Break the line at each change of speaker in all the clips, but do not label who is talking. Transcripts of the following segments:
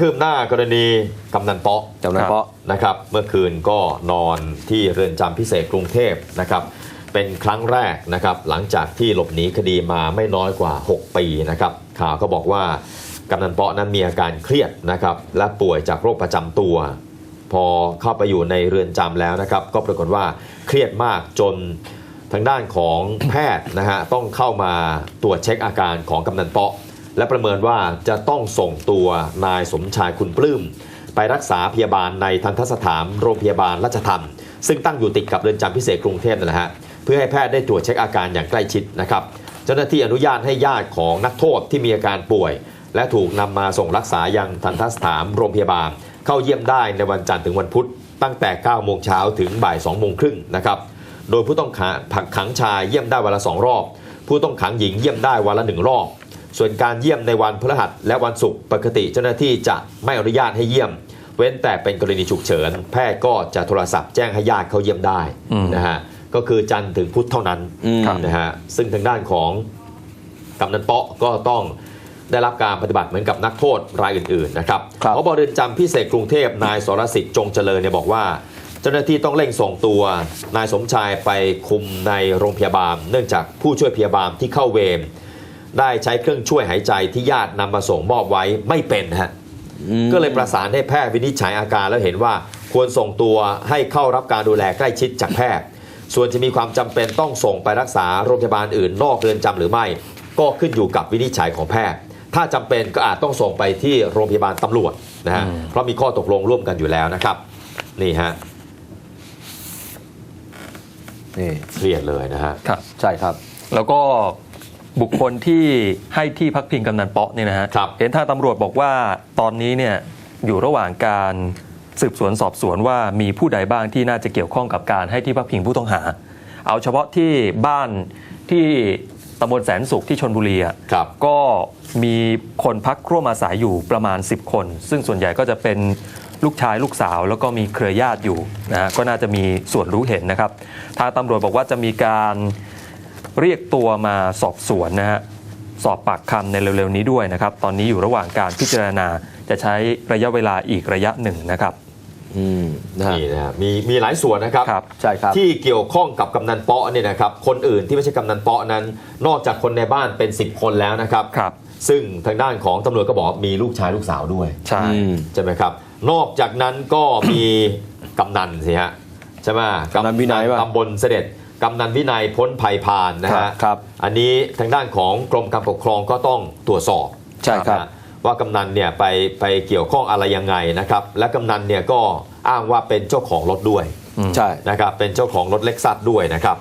คืบหน้ากรณีกำนันเปาะ
จำนวนเพราะ
นะครับ เมื่อคืนก็นอนที่เรือนจำพิเศษกรุงเทพนะครับ เป็นครั้งแรกนะครับหลังจากที่หลบหนีคดีมาไม่น้อยกว่า 6 ปีนะครับ ข่าวก็บอกว่ากำนันเปาะนั้นมีอาการเครียดนะครับและป่วยจากโรคประจำตัว พอเข้าไปอยู่ในเรือนจำแล้วนะครับ ก็ปรากฏว่าเครียดมากจนทางด้านของแพทย์นะฮะต้องเข้ามาตรวจเช็คอาการของกำนันเปาะ และประเมินว่าจะต้องส่งตัวนายสมชายคุณปลื้มไปรักษาพยาบาลในทันทสถานโรงพยาบาลราชทันซึ่งตั้งอยู่ติดกับเรือนจำพิเศษกรุงเทพนั่นแหละฮะเพื่อให้แพทย์ได้ตรวจเช็คอาการอย่างใกล้ชิดนะครับเจ้าหน้าที่อนุญาตให้ญาติของนักโทษที่มีอาการป่วย และถูกนำมาส่งรักษายังทันทสถานโรงพยาบาล เข้าเยี่ยมได้ในวันจันทร์ถึงวันพุธตั้งแต่ 9 โมงเช้าถึงบ่าย 2 โมงครึ่งนะครับโดยผู้ต้องขังผักขังชายเยี่ยมได้วันละสองรอบ ผู้ต้องขังหญิงเยี่ยมได้วันละหนึ่งรอบ ส่วนการเยี่ยมในวันพฤหัสและวันศุกร์ปกติเจ้าหน้าที่จะไม่อนุญาตให้เยี่ยม เว้นแต่เป็นกรณีฉุกเฉิน แพทย์ก็จะโทรศัพท์แจ้งให้ญาติเขาเยี่ยมได้
อืม
นะฮะก็คือจันทร์ถึงพุธเท่านั้น
อืม
นะฮะซึ่งทางด้านของกำนันเปาะก็ต้องได้รับการปฏิบัติเหมือนกับนักโทษรายอื่นๆนะครับ
ครับ
พบเรือนจำพิเศษกรุงเทพนายสรสิทธิ์จงเจริญเนี่ยบอกว่า เจ้าหน้าที่ต้องเร่งส่งตัวนายสมชายไปคุมในโรงพยาบาล เนื่องจากผู้ช่วยพยาบาลที่เข้าเวร ได้ใช้เครื่องช่วยหายใจที่ญาตินำมาส่งมอบไว้ไม่เป็นฮะ
อืม
ก็เลยประสานให้แพทย์วินิจฉัยอาการแล้วเห็นว่าควรส่งตัวให้เข้ารับการดูแลใกล้ชิดจากแพทย์ ส่วนจะมีความจำเป็นต้องส่งไปรักษาโรงพยาบาลอื่นนอกเรือนจำหรือไม่ ก็ขึ้นอยู่กับวินิจฉัยของแพทย์ ถ้าจำเป็นก็อาจต้องส่งไปที่โรงพยาบาลตำรวจนะฮะ
อืม
เพราะมีข้อตกลงร่วมกันอยู่แล้วนะครับ นี่ฮะ
นี่
เครียดเลยนะฮะ
ครับ
ใช่ครับ
แล้วก็ บุคคลที่ให้ที่พักพิงกำนันเปาะเนี่ยนะฮะ
ครับ
เห็นทางตำรวจบอกว่าตอนนี้เนี่ยอยู่ระหว่างการสืบสวนสอบสวนว่ามีผู้ใดบ้างที่น่าจะเกี่ยวข้องกับการให้ที่พักพิงผู้ต้องหา เอาเฉพาะที่บ้านที่ตำบลแสนสุขที่ชนบุรีอะ
ครับ
ก็มีคนพักร่วมอาศัยอยู่ประมาณ 10 คน ซึ่งส่วนใหญ่ก็จะเป็นลูกชายลูกสาว แล้วก็มีเครือญาติอยู่นะฮะก็น่าจะมีส่วนรู้เห็นนะครับ ทางตำรวจบอกว่าจะมีการ เรียกตัวมาสอบสวนนะฮะสอบปากคำในเร็วๆนี้ด้วยนะครับ ตอนนี้อยู่ระหว่างการพิจารณาจะใช้ระยะเวลาอีกระยะหนึ่งนะครับ
อืมนะฮะ
นี่นะฮะมีมีหลายส่วนนะครับ
ครับ
ใช่ครับ
ที่เกี่ยวข้องกับกำนันเปาะเนี่ยนะครับ คนอื่นที่ไม่ใช่กำนันเปาะนั้น นอกจากคนในบ้านเป็น 10 คนแล้วนะครับ
ครับ
ซึ่งทางด้านของตำรวจก็บอกว่ามีลูกชายลูกสาวด้วย
ใช่
อืม
ใช่ไหมครับ นอกจากนั้นก็มี กำนันสิฮะใช่ไหม
กำนันวินัยป่ะ
ตำบลเสด็จ กำนันวินัยพ้นภัยพานนะ
ครั
ฮะ
บครับ
อันนี้ทางด้านของกรมการปกครองก็ต้องตรวจสอบ
ใช่ครับ
นะฮะว่ากำนันเนี่ยไปไปเกี่ยวข้องอะไรยังไงนะครับ และกำนันเนี่ยก็อ้างว่าเป็นเจ้าของรถด้วย
ใช่
นะครับเป็นเจ้าของรถเล็กซัสด้วยนะครับ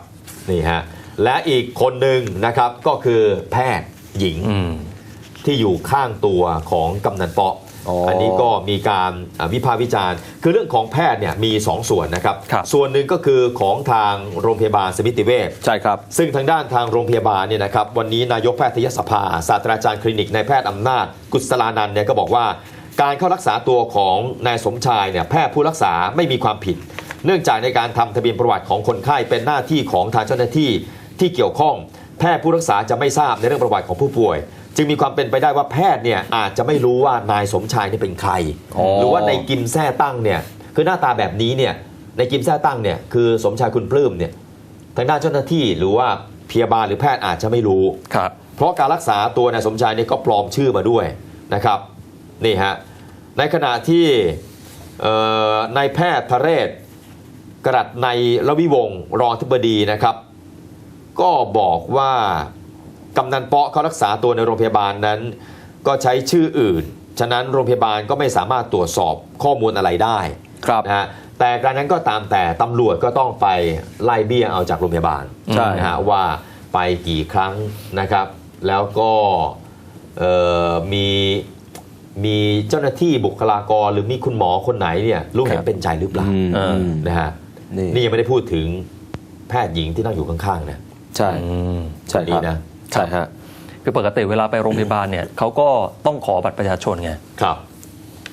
นี่ฮะและอีกคนหนึ่งนะครับก็คือแพทย์หญิง
อืม
ที่อยู่ข้างตัวของกำนันเปาะ
อ๋ออั
อันนี้ก็มีการอ่าวิพากษ์วิจารณ์ คือเรื่องของแพทย์เนี่ยมี 2 ส่วนนะครับ
ครับ
ส่วนหนึ่งก็คือของทางโรงพยาบาลสมิติเวช
ใช่ครับ
ซึ่งทางด้านทางโรงพยาบาลเนี่ยนะครับวันนี้นายกแพทยสภาศาสตราจารย์คลินิกนายแพทย์อำนาจ กุศลานันท์เนี่ยก็บอกว่าการเข้ารักษาตัวของนายสมชายเนี่ยแพทย์ผู้รักษาไม่มีความผิด เนื่องจากในการทำทะเบียนประวัติของคนไข้เป็นหน้าที่ของทางเจ้าหน้าที่ที่เกี่ยวข้อง แพทย์ผู้รักษาจะไม่ทราบในเรื่องประวัติของผู้ป่วย จึงมีความเป็นไปได้ว่าแพทย์เนี่ยอาจจะไม่รู้ว่านายสมชายนี่เป็นใคร
อ๋อ
หรือว่าในกิมแท้ตั้งเนี่ยคือหน้าตาแบบนี้เนี่ยในกิมแท้ตั้งเนี่ยคือสมชายคุณปลื้มเนี่ยทางด้านเจ้าหน้าที่หรือว่าพยาบาลหรือแพทย์อาจจะไม่รู้
ครับ
เพราะการรักษาตัวนายสมชายเนี่ยก็ปลอมชื่อมาด้วยนะครับนี่ฮะในขณะที่เอ่อนายแพทย์ทะเรศกระดัดในรวิวงศ์รองอธิบดีนะครับ ก็บอกว่า กำนันเปาะเขารักษาตัวในโรงพยาบาลนั้น ก็ใช้ชื่ออื่น ฉะนั้นโรงพยาบาลก็ไม่สามารถตรวจสอบข้อมูลอะไรได้
ครับ
นะฮะแต่การนั้นก็ตามแต่ตำรวจก็ต้องไปไล่เบี้ยเอาจากโรงพยาบาล
ใช่
นะฮะว่าไปกี่ครั้งนะครับ แล้วก็เอ่อมีมีเจ้าหน้าที่บุคลากรหรือมีคุณหมอคนไหนเนี่ยรู้เห็
คนรับ
เป็นใจหรือเปล่า
อืม
เออ
อืม
นะฮะ
นี่
นี่ยังไม่ได้พูดถึงแพทย์หญิงที่นั่งอยู่ข้างๆนะ
ใช่
อืม
ใช่
ดี
ครับ
นะ
ใช่ฮะ
คือปกติเวลาไปโรงพยาบาลเนี่ยเขาก็ต้องขอบัตรประชาชนไง
ครับ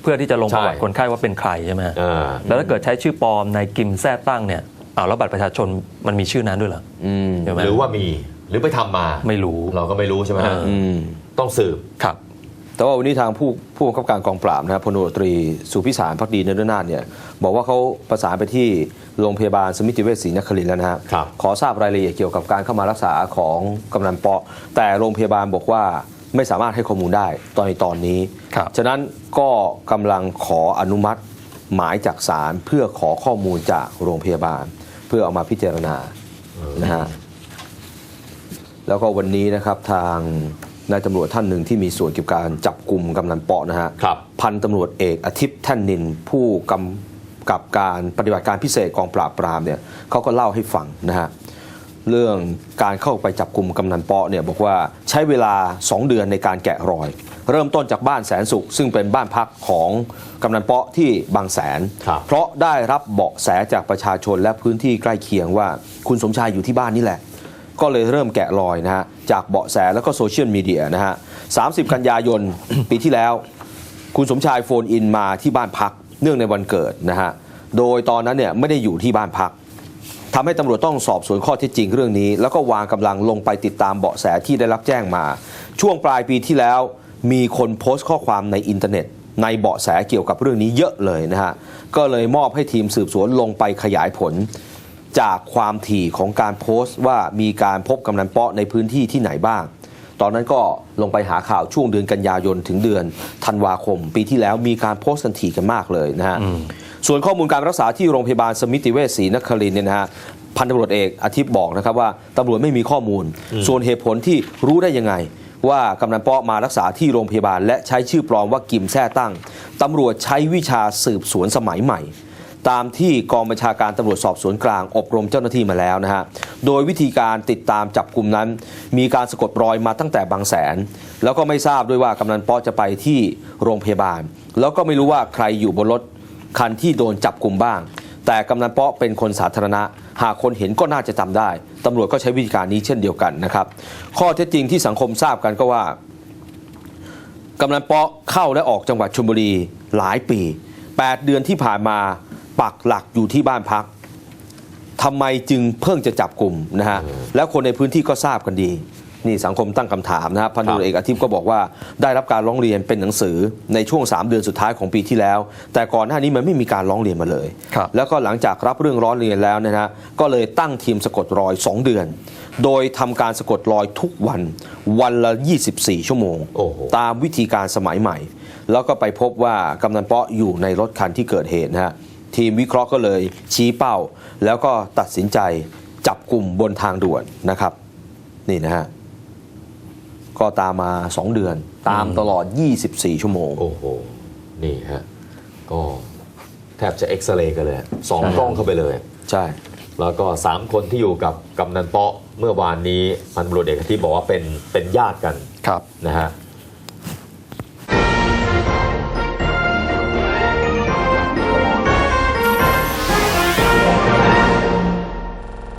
เพื่อที่จะลงประวัติ
ใช่
คนไข้ว่าเป็นใครใช่ไหมฮะ
เออ
แล้วถ้าเกิดใช้ชื่อปลอมในกิมแท้ตั้งเนี่ยอ้าวแล้วบัตรประชาชนมันมีชื่อนั้นด้วยเหรอ
อืม
ใช่ไหม
หรือว่ามีหรือไปทำมา
ไม่รู้
เราก็ไม่รู้ใช่ไหมฮะ
เออ
อืม
ต้องสืบ
ครับ
แต่ว่าวันนี้ทางผู้ผู้บังคับการกองปราบนะครับพลตำรวจตรีสุพิสารพักดีนรนาถเนี่ยบอกว่าเขาประสานไปที่โรงพยาบาลสมิติเวชศรีนครินทร์แล้วนะฮะ
ครับ
ขอทราบรายละเอียดเกี่ยวกับการเข้ามารักษาของกำนันเปาะ แต่โรงพยาบาลบอกว่าไม่สามารถให้ข้อมูลได้ตอนในตอนนี้
ครับ
ฉะนั้นก็กำลังขออนุมัติหมายจากศาลเพื่อขอข้อมูลจากโรงพยาบาล เพื่อเอามาพิจารณานะฮะแล้วก็วันนี้นะครับทาง นายตำรวจท่านหนึ่งที่มีส่วนเกี่ยวกับการจับกลุ่มกำนันเปาะนะฮะ
ครับ
พันตำรวจเอกอาทิตย์ท่านนินผู้กำกับการปฏิบัติการพิเศษกองปราบปรามเนี่ยเขาก็เล่าให้ฟังนะฮะเรื่องการเข้าไปจับกลุ่มกำนันเปาะเนี่ยบอกว่าใช้เวลา 2 เดือนในการแกะรอย เริ่มต้นจากบ้านแสนสุข ซึ่งเป็นบ้านพักของกำนันเปาะที่บางแสน
ครับ
เพราะได้รับเบาะแสจากประชาชนและพื้นที่ใกล้เคียงว่า คุณสมชายอยู่ที่บ้านนี่แหละ ก็เลยเริ่มแกะรอยนะฮะจากเบาะแสแล้วก็โซเชียลมีเดียนะฮะ 30 กันยายน ปีที่แล้ว คุณสมชายโฟนอินมาที่บ้านพักเนื่องในวันเกิดนะฮะ โดยตอนนั้นเนี่ยไม่ได้อยู่ที่บ้านพักทำให้ตำรวจต้องสอบสวนข้อเท็จจริงเรื่องนี้ แล้วก็วางกำลังลงไปติดตามเบาะแสที่ได้รับแจ้งมา ช่วงปลายปีที่แล้ว มีคนโพสต์ข้อความในอินเทอร์เน็ต ในเบาะแสเกี่ยวกับเรื่องนี้เยอะเลยนะฮะก็เลยมอบให้ทีมสืบสวนลงไปขยายผล จากความถี่ของการโพสต์ว่ามีการพบกำนันเปาะในพื้นที่ที่ไหนบ้าง ตอนนั้นก็ลงไปหาข่าวช่วงเดือนกันยายนถึงเดือนธันวาคม ปีที่แล้วมีการโพสต์กันถี่กันมากเลยนะฮะส่วนข้อมูลการรักษาที่โรงพยาบาลสมิติเวชศรีนครินทร์เนี่ยนะฮะพันตำรวจเอกอาทิตย์บอกนะครับว่าตำรวจไม่มีข้อมูล ส่วนเหตุผลที่รู้ได้ยังไง ว่ากำนันเปาะมารักษาที่โรงพยาบาล และใช้ชื่อปลอมว่ากิมแท้ตั้งตำรวจใช้วิชาสืบสวนสมัยใหม่ ตามที่กองบัญชาการตำรวจสอบสวนกลางอบรมเจ้าหน้าที่มาแล้วนะฮะ โดยวิธีการติดตามจับกลุ่มนั้น มีการสะกดรอยมาตั้งแต่บางแสน แล้วก็ไม่ทราบด้วยว่ากำนันป๊อจะไปที่โรงพยาบาล แล้วก็ไม่รู้ว่าใครอยู่บนรถคันที่โดนจับกลุ่มบ้าง แต่กำนันป๊อเป็นคนสาธารณะ หากคนเห็นก็น่าจะจำได้ตำรวจก็ใช้วิธีการนี้เช่นเดียวกันนะครับ ข้อเท็จจริงที่สังคมทราบกันก็ว่ากำนันปาะเข้าและออกจังหวัดชลบุรีหลายปี 8 เดือนที่ผ่านมา ปักหลักอยู่ที่บ้านพักทำไมจึงเพิ่งจะจับกลุ่มนะฮะแล้วคนในพื้นที่ก็ทราบกันดีนี่สังคมตั้งคำถามนะครับพันตำรวจเอกอาทิตย์ก็บอกว่าได้รับการร้องเรียนเป็นหนังสือในช่วง 3 เดือนสุดท้ายของปีที่แล้ว แต่ก่อนหน้านี้มันไม่มีการร้องเรียนมาเลย
ครับ
แล้วก็หลังจากรับเรื่องร้องเรียนแล้วเนยนะฮะก็เลยตั้งทีมสะกดรอย 2 เดือน โดยทำการสะกดรอยทุกวัน วันละ 24 ชั่วโมง
โอ้โห
ตามวิธีการสมัยใหม่ แล้วก็ไปพบว่ากำนันเปาะอยู่ในรถคันที่เกิดเหตุนะฮะ ทีมวิเคราะห์ก็เลยชี้เป้า แล้วก็ตัดสินใจจับกลุ่มบนทางด่วนนะครับ นี่นะฮะ ก็ตามมา 2 เดือน ตามตลอด 24 ชั่วโมง
โอ้โห นี่ฮะ ก็แทบจะเอ็กซเรย์กันเลยสอง
ใช่
กล้องเข้าไปเลย
ใช่
แล้วก็ 3 คนที่อยู่กับกำนันเปาะเมื่อวานนี้พันตำรวจเอกอาทิตย์บอกว่าเป็นเป็นญาติกัน
ครับ
นะฮะ